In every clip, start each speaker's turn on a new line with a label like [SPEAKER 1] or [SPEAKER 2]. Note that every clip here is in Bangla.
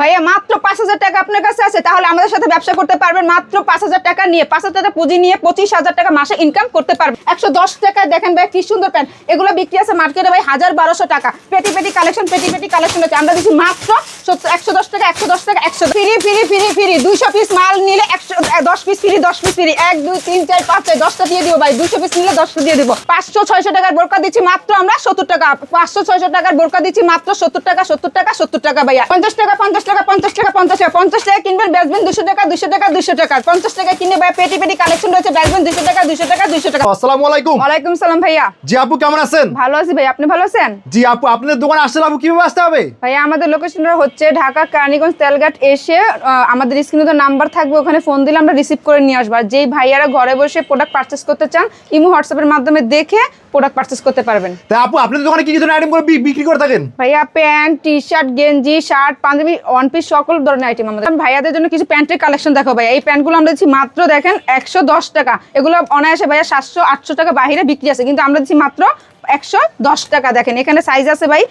[SPEAKER 1] ভাইয়া, মাত্র পাঁচ হাজার টাকা আপনার কাছে আছে, তাহলে আমাদের সাথে ব্যবসা করতে পারবেন। মাত্র পাঁচ হাজার টাকা নিয়ে, পাঁচ হাজার টাকা পুঁজি নিয়ে পঁচিশ হাজার টাকা মাসে ইনকাম করতে পারবেন। একশো দশ টাকায় দেখেন ভাই, কি সুন্দর প্যান্ট। এগুলো বিক্রি আছে মার্কেটে ভাই, হাজার বারোশো টাকা। পেটি পেটি কালেকশন পেটি পেটি কালেকশন আছে। আমরা দিচ্ছি মাত্র একশো দশ টাকা একশো দশ টাকা একশো ফ্রি ফ্রি ফ্রি ফ্রি। দুইশো পিস মাল নিলে একশো দশ পিস ফ্রি দশ পিস ফ্রি। এক দুই তিন চার পাঁচ ছয় দশটা দিয়ে দিব ভাই। দুইশো পিস নিলে দশটা দিয়ে দিব। পাঁচশো ছয়শো টাকার বোরকা দিচ্ছি মাত্র আমরা সত্তর টাকা। পাঁচশো ছয়শো টাকার বোরকা দিচ্ছি মাত্র সত্তর টাকা সত্তর টাকা সত্তর টাকা ভাইয়া। পঞ্চাশ টাকা পঞ্চাশ টাকা পঞ্চাশ টাকা পঞ্চাশ টাকা পঞ্চাশ টাকা কিনবেন বেচবেন দুশো টাকা দুশো টাকা দুশো টাকা। পঞ্চাশ টাকা কিনে ভাই পেটি পেটি কালেকশন রয়েছে বেচবেন দুশো টাকা দুশো টাকা দুশো টাকা।
[SPEAKER 2] আসসালামু আলাইকুম।
[SPEAKER 1] ওয়ালাইকুম সালাম ভাইয়া।
[SPEAKER 2] জি আপু কেমন আছেন?
[SPEAKER 1] ভালো আছি ভাই আপনি ভালো আছেন?
[SPEAKER 2] জি আপু আপনাদের দোকানে আসলে আপু কীভাবে আসতে হবে?
[SPEAKER 1] ভাইয়া আমাদের লোকেশনটা হচ্ছে ঢাকা কার্নিগঞ্জ তেলঘাট এসে আমাদের স্ক্রিনে তো নাম্বার থাকবে ওখানে ফোন দিলে আমরা রিসিভ করে নিয়ে আসব। আর যেই ভাইয়ারা ঘরে বসে প্রোডাক্ট পারচেস করতে চান ইমো হোয়াটসঅ্যাপের মাধ্যমে দেখে প্রোডাক্ট পারচেস করতে পারবেন।
[SPEAKER 2] তাই আপু আপনাদের দোকানে কি কি ধরনের আইটেম করে বিক্রি করে থাকেন?
[SPEAKER 1] ভাইয়া প্যান্ট টি শার্ট গেঞ্জি শার্ট পাঞ্জাবি ওয়ান পিস সকল ধরনের আইটেম আমাদের। ভাইয়াদের জন্য কিছু প্যান্টের কালেকশন দেখো ভাইয়া। এই প্যান্টগুলো আমরা দিচ্ছি মাত্র দেখেন একশো দশ টাকা। এগুলো অনায়াসে ভাইয়া সাতশো আটশো টাকা বাইরে বিক্রি আছে কিন্তু আমরা দিচ্ছি মাত্র একশো দশ টাকা দেখেন। এখানে সাইজ আছে ভাই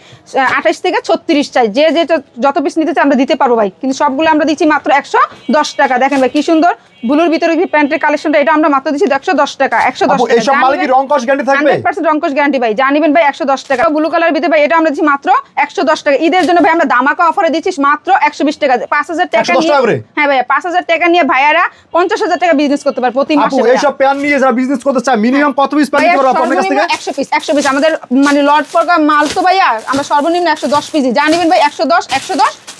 [SPEAKER 1] আঠাশ থেকে ছত্রিশ সাইজ যে যেটা যত পিস নিতে চাই আমরা দিতে পারব ভাই। কিন্তু সবগুলো আমরা দিচ্ছি মাত্র একশো দশ টাকা। দেখেন ভাই, কি সুন্দর। ব্লুর ভিতরে কি প্যান্টের কালেকশনটা? এটা আমরা মাত্র দিচ্ছি একশো দশ টাকা একশো দশ
[SPEAKER 2] আপু এইসব মালে কি রং কস গ্যারান্টি থাকবে?
[SPEAKER 1] হান্ড্রেড পার্সেন্ট রঙ্কশ গ্যারান্টি ভাই জানিবেন ভাই একশো দশ টাকা। ব্লু কালার ভিতরে ভাই এটা আমরা দিচ্ছি মাত্র একশো দশ টাকা। ঈদের জন্য ভাই আমরা দামাকা অফারে দিচ্ছি মাত্র একশো বিশ টাকা। পাঁচ হাজার টাকা
[SPEAKER 2] 110 টাকা করে?
[SPEAKER 1] নিয়ে হ্যাঁ ভাই পাঁচ হাজার টাকা নিয়ে ভাইয়ারা পঞ্চাশ হাজার টাকা বিজনেস করতে পারে প্রতি
[SPEAKER 2] আপু
[SPEAKER 1] মাসে
[SPEAKER 2] এইসব প্যান নিয়ে যারা বিজনেস করতে চায় মিনিমাম কত পিস প্যান নিতে পারব আপু আপনার কাছ থেকে?
[SPEAKER 1] একশো পিস একশো পিস আমাদের মানে লট প্রোগ্রাম মাল তো ভাইয়া আমরা সর্বনিম্ন একশো দশ পিসই জানিবেন ভাই একশো দশ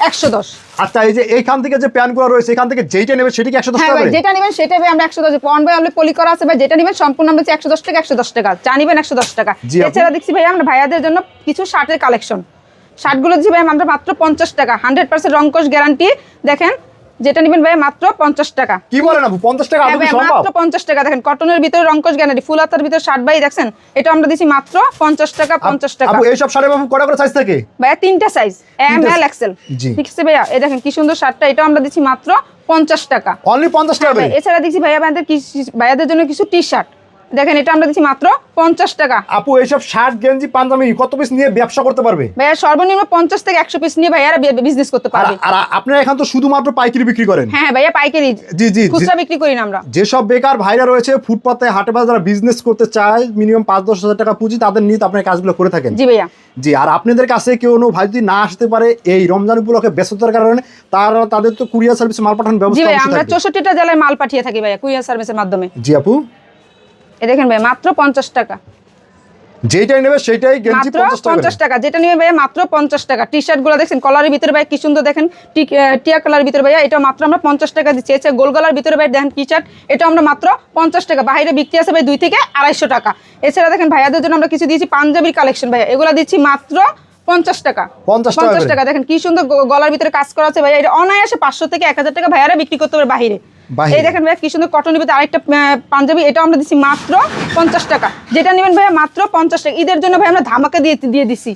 [SPEAKER 1] একশো দশ। একশো
[SPEAKER 2] আচ্ছা এই যে এইখান থেকে যে প্যানগুলো রয়েছে এখান থেকে যেটা নেবেন সেটা কি একশো দশ
[SPEAKER 1] হ্যাঁ
[SPEAKER 2] টাকা
[SPEAKER 1] যেটা নেবেন সেটা ভাই আমরা একশো দশ পন ভাই আমরা পলি করা আছে ভাই যেটা নেবেন সম্পূর্ণ আমরা একশো দশ টাকা একশো দশ টাকা। চা নিবেন একশো দশ টাকা। এছাড়া দেখছি ভাই আমরা ভাইয়াদের জন্য কিছু শার্টের কালেকশন। শার্টগুলো দিচ্ছি ভাই আমরা মাত্র পঞ্চাশ টাকা। হান্ড্রেড পার্সেন্ট রঙ্কশ গ্যারান্টি। দেখেন যেটা নেবেন ভাই মাত্র পঞ্চাশ টাকা।
[SPEAKER 2] কি বলেন আপু? পঞ্চাশ টাকা
[SPEAKER 1] হ্যাঁ
[SPEAKER 2] সম্ভব?
[SPEAKER 1] মাত্র পঞ্চাশ টাকা। দেখেন কটনের ভিতরে রঙ্কশ গ্যানারি ফুল হাতার ভিতরে শার্ট ভাই দেখছেন? এটা আমরা দিচ্ছি মাত্র পঞ্চাশ টাকা পঞ্চাশ টাকা।
[SPEAKER 2] আপু আপু কটা করে সাইজ থাকে?
[SPEAKER 1] ভাইয়া তিনটা সাইজ এম এল এক্সেল ঠিক আছে ভাইয়া? এই দেখেন কি সুন্দর শার্টটা এটা আমরা দিচ্ছি মাত্র পঞ্চাশ টাকা।
[SPEAKER 2] অনলি পঞ্চাশ টাকা
[SPEAKER 1] এছাড়া দেখছি ভাইয়া ভাইয়াদের কি- ভাইয়াদের জন্য কিছু টি শার্ট দেখেন এটা আমরা দিচ্ছি মাত্র পঞ্চাশ টাকা।
[SPEAKER 2] আপু এইসব শার্ট গেঞ্জি পাঞ্জাবি কত পিস নিয়ে ব্যবসা করতে পারবে?
[SPEAKER 1] ভাইয়া সর্বনিম্ন পঞ্চাশ থেকে একশো পিস নিয়ে ভাইয়ারা বিজনেস করতে পারবে।
[SPEAKER 2] আর আপনারা এখন তো শুধুমাত্র পাইকারি বিক্রি করেন।
[SPEAKER 1] হ্যাঁ ভাইয়া পাইকারি
[SPEAKER 2] জি, জি।
[SPEAKER 1] খুচরা বিক্রি করি না আমরা।
[SPEAKER 2] যেসব বেকার ভাইরা রয়েছে ফুটপাতে হাটে বাজার বিজনেস করতে চায় মিনিমাম পাঁচ দশ হাজার টাকা পুঁজি তাদের নিয়ে আপনার কাজগুলো করে থাকেন।
[SPEAKER 1] জি ভাইয়া।
[SPEAKER 2] জি আর আপনাদের কাছে কেউ ভাই যদি না আসতে পারে এই রমজান উপলক্ষে ব্যস্ততার কারণে তারা তাদের তো কুরিয়ার সার্ভিস মাল পাঠানোর ব্যবস্থা
[SPEAKER 1] আমরা। চৌষট্টিটা জেলায় মাল পাঠিয়ে থাকি ভাইয়া কুরিয়ার সার্ভিসের মাধ্যমে।
[SPEAKER 2] জি আপু।
[SPEAKER 1] দেখেন ভাই মাত্র পঞ্চাশ টাকা।
[SPEAKER 2] যেটা নেবে সেটাই গেঞ্জি
[SPEAKER 1] মাত্র
[SPEAKER 2] পঞ্চাশ টাকা
[SPEAKER 1] যেটা নিবে ভাইয়া মাত্র পঞ্চাশ টাকা। টি শার্টগুলো দেখছেন কলারের ভিতরে ভাই কি সুন্দর দেখেন টিয়া কালার ভিতরে ভাইয়া এটা মাত্র আমরা পঞ্চাশ টাকা দিচ্ছি। এছে গোল গলার ভিতরে ভাই দেখেন টি শার্ট এটা আমরা মাত্র পঞ্চাশ টাকা। বাইরে বিক্রি আছে ভাই দুই থেকে আড়াইশো টাকা। এছাড়া দেখেন ভাইয়াদের জন্য আমরা কিছু দিয়েছি পাঞ্জাবির কালেকশন ভাইয়া। এগুলো দিচ্ছি মাত্র পঞ্চাশ টাকা। পঞ্চাশ টাকা দেখেন কি সুন্দর গলার ভিতরে কাজ করা আছে ভাইয়া। এটা অনায়াসে পাঁচশো থেকে এক হাজার টাকা ভাইয়ারা বিক্রি করতে পারে বাহিরে।
[SPEAKER 2] বাহিরে।
[SPEAKER 1] এই দেখেন ভাইয়া কি সুন্দর কটনের ভিতরে আরেকটা পাঞ্জাবি। এটা আমরা দিচ্ছি মাত্র পঞ্চাশ টাকা। যেটা নেবেন ভাইয়া মাত্র পঞ্চাশ টাকা। ঈদের জন্য ভাই আমরা ধামাকা দিয়ে দিয়ে দিছি।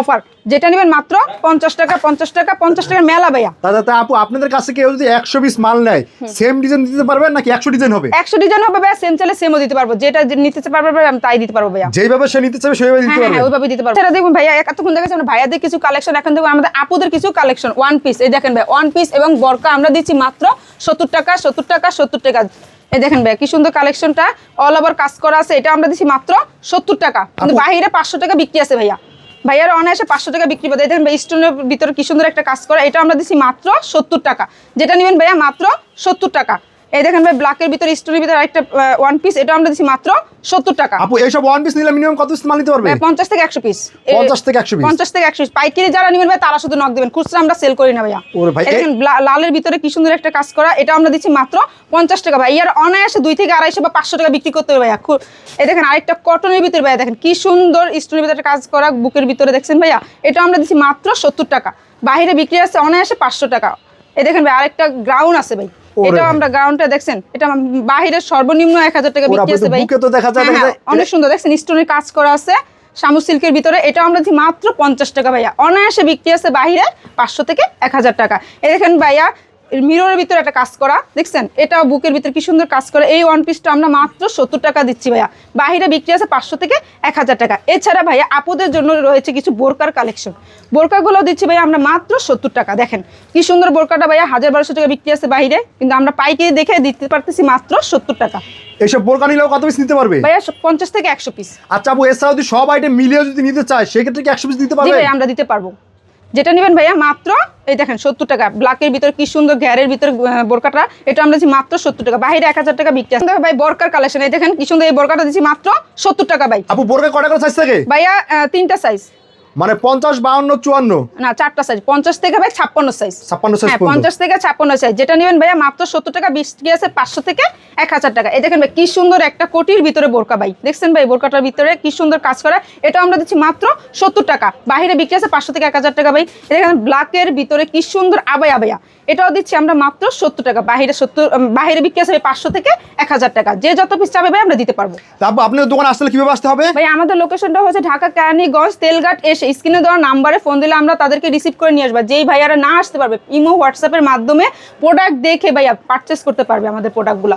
[SPEAKER 1] অফার। যেটা নেবেন মাত্র পঞ্চাশ টাকা পঞ্চাশ টাকা পঞ্চাশ টাকা মেলা ভাইয়া।
[SPEAKER 2] দাদা তা আপু আপনাদের কাছে কেউ যদি একশো পিস মাল নেয় সেম ডিজাইন দিতে পারবেন নাকি একশো ডিজাইন হবে?
[SPEAKER 1] একশো ডিজাইন হবে ভাইয়া সেম চাইলে সেমও দিতে পারব। যেটা নিতে পারবে আমি তাই দিতে পারব ভাইয়া।
[SPEAKER 2] যেইভাবে সে নিতে চাবে সেইভাবে দিতে
[SPEAKER 1] হ্যাঁ
[SPEAKER 2] পারবে?
[SPEAKER 1] হ্যাঁ ওইভাবে দিতে পারব। সেটা দেখুন ভাইয়া এতক্ষণ দেখেছি আমরা ভাইয়াদের কিছু কালেকশন এখন দেখুন আমাদের আপুদের কিছু কালেকশন ওয়ান পিস এই দেখেন ভাই ওয়ান পিস এবং বরকা আমরা দিচ্ছি মাত্র সত্তর টাকা সত্তর টাকা সত্তর টাকা। এই দেখেন ভাই কি সুন্দর কালেকশনটা অল ওভার কাজ করা আছে এটা আমরা দিচ্ছি মাত্র সত্তর টাকা। কিন্তু বাহিরে পাঁচশো টাকা বিক্রি আছে ভাইয়া। ভাইয়ার অনায়াসে পাঁচশো টাকা বিক্রি করে দেখেন ভাই স্টোনের ভিতরে কি সুন্দর একটা কাজ করা। এটা আমরা দিচ্ছি মাত্র সত্তর টাকা। যেটা নেবেন ভাইয়া মাত্র সত্তর টাকা। এই দেখেন ভাই ব্ল্যাকের ভিতরে স্টোনের ভিতরে একটা ওয়ান পিস এটা আমরা দিচ্ছি মাত্র সত্তর টাকা।
[SPEAKER 2] আপু এইসব ওয়ান পিস নিলে মিনিমাম কত পিস মাল নিতে পারবে?
[SPEAKER 1] ভাই, পঞ্চাশ থেকে একশো পিস
[SPEAKER 2] 50 থেকে 100 piece?
[SPEAKER 1] পঞ্চাশ থেকে একশো পিস পাইকারি যারা নেবেন ভাই তারা শুধু নক দেবেন। খুচরা আমরা সেল করি না ভাইয়া।
[SPEAKER 2] ওরে ভাই,
[SPEAKER 1] দেখেন লালের ভিতরে কি সুন্দর একটা কাজ করা এটা আমরা দিচ্ছি মাত্র পঞ্চাশ টাকা ভাই। ইয়ার অনায়াসে দুই থেকে আড়াইশো বা পাঁচশো টাকা বিক্রি করতে হবে ভাইয়া। এই দেখেন আরেকটা কটনের ভিতরে ভাইয়া দেখেন কি সুন্দর স্টোনের ভিতরে কাজ করা বুকের ভিতরে দেখছেন ভাইয়া? এটা আমরা দিচ্ছি মাত্র সত্তর টাকা। বাইরে বিক্রি আছে অনায়াসে পাঁচশো টাকা। এই দেখেন ভাই আরেকটা গ্রাউন্ড আছে ভাই। এটাও। আমরা গ্রাউন্ডটা দেখছেন এটা বাহিরের সর্বনিম্ন এক হাজার টাকা বিক্রি আছে ভাই।
[SPEAKER 2] তো দেখা যায়
[SPEAKER 1] হ্যাঁ, হ্যাঁ, অনেক সুন্দর দেখছেন স্টোনের কাজ করা আছে শামু সিল্কের ভিতরে এটা আমরা মাত্র পঞ্চাশ টাকা ভাইয়া। অনায়াসে বিক্রি আছে বাহিরে পাঁচশো থেকে এক হাজার টাকা। এই দেখেন ভাইয়া মিররের ভিতরে একটা কাজ করা দেখছেন? এটা বুকের ভিতরে কি সুন্দর কাজ করা। এই ওয়ান পিসটা আমরা মাত্র সত্তর টাকা দিচ্ছি ভাইয়া। বাহিরে বিক্রি আছে পাঁচশো থেকে এক হাজার টাকা। এছাড়া ভাইয়া আপুদের জন্য রয়েছে কিছু বোরকার কালেকশন বোরকাগুলো দিচ্ছি ভাইয়া আমরা মাত্র সত্তর টাকা। দেখেন কি সুন্দর বোরকাটা ভাইয়া। হাজার বারোশো টাকা বিক্রি আছে বাইরে কিন্তু আমরা পাইকারি দেখে দিতে পারতেছি মাত্র সত্তর টাকা।
[SPEAKER 2] এইসব বোরকা নিলেও কত পিস নিতে পারবে?
[SPEAKER 1] ভাইয়া পঞ্চাশ থেকে একশো পিস
[SPEAKER 2] আচ্ছা আপু এছাড়াও যদি সব আইটেম মিলিয়ে যদি নিতে চায় সেক্ষেত্রে কি একশো পিস দিতে পারবে?
[SPEAKER 1] আমরা দিতে পারব। যেটা নেবেন ভাইয়া মাত্র এই দেখেন সত্তর টাকা। ব্ল্যাকের ভিতরে কি সুন্দর ঘ্যারের ভিতরে বোরকাটা এটা আমরা দিচ্ছি মাত্র সত্তর টাকা। বাইরে এক হাজার টাকা বিক্রি আছে। ভাই বোরকার কালেকশন এই দেখেন কি সুন্দর এই বোরকাটা দিচ্ছি মাত্র সত্তর টাকা ভাই।
[SPEAKER 2] আপু বোরকা কটা করে সাইজ থাকে?
[SPEAKER 1] ভাইয়া তিনটা সাইজ
[SPEAKER 2] মানে পঞ্চাশ বাউন্ন চুয়ান্ন?
[SPEAKER 1] না চারটা সাইজ পঞ্চাশ থেকে ভাই ছাপ্পান্ন সাইজ
[SPEAKER 2] ছাপ্পান্ন সাইজ
[SPEAKER 1] হ্যাঁ
[SPEAKER 2] পর্যন্ত
[SPEAKER 1] পঞ্চাশ থেকে ছাপ্পান্ন সাইজ যেটা নেবেন ভাইয়া মাত্র সত্তর টাকা বিশ আছে পাঁচশো থেকে এক হাজার টাকা। এই দেখেন ভাই কি সুন্দর একটা কোটির ভিতরে বোরকা ভাই। দেখছেন ভাই বোরকাটার ভিতরে কি সুন্দর কাজ করা। এটা আমরা দিচ্ছি মাত্র সত্তর টাকা। বাইরে বিক্রি আছে পাঁচশো থেকে এক হাজার টাকা ভাই। এই দেখেন ব্ল্যাকের ভিতরে কি সুন্দর আবাই আবাইয়া এটাও দিচ্ছি আমরা মাত্র সত্তর টাকা। বাইরে সত্তর উম, বাইরে বিক্রি আছে পাঁচশো থেকে এক হাজার টাকা। যে যত পিস চাবে ভাই আমরা দিতে পারব।
[SPEAKER 2] তা আপু আপনার দোকান আসলে কীভাবে আসতে হবে?
[SPEAKER 1] ভাই আমাদের লোকেশনটা হচ্ছে ঢাকা কেরানীগঞ্জ তেলঘাট এসে স্ক্রিনে দেওয়া নাম্বারে ফোন দিলে আমরা তাদেরকে রিসিভ করে নিয়ে আসব। যেই ভাইয়ারা না আসতে পারবে ইমো হোয়াটসঅ্যাপের মাধ্যমে প্রোডাক্ট দেখে ভাইয়া পারচেস করতে পারবে আমাদের প্রোডাক্টগুলো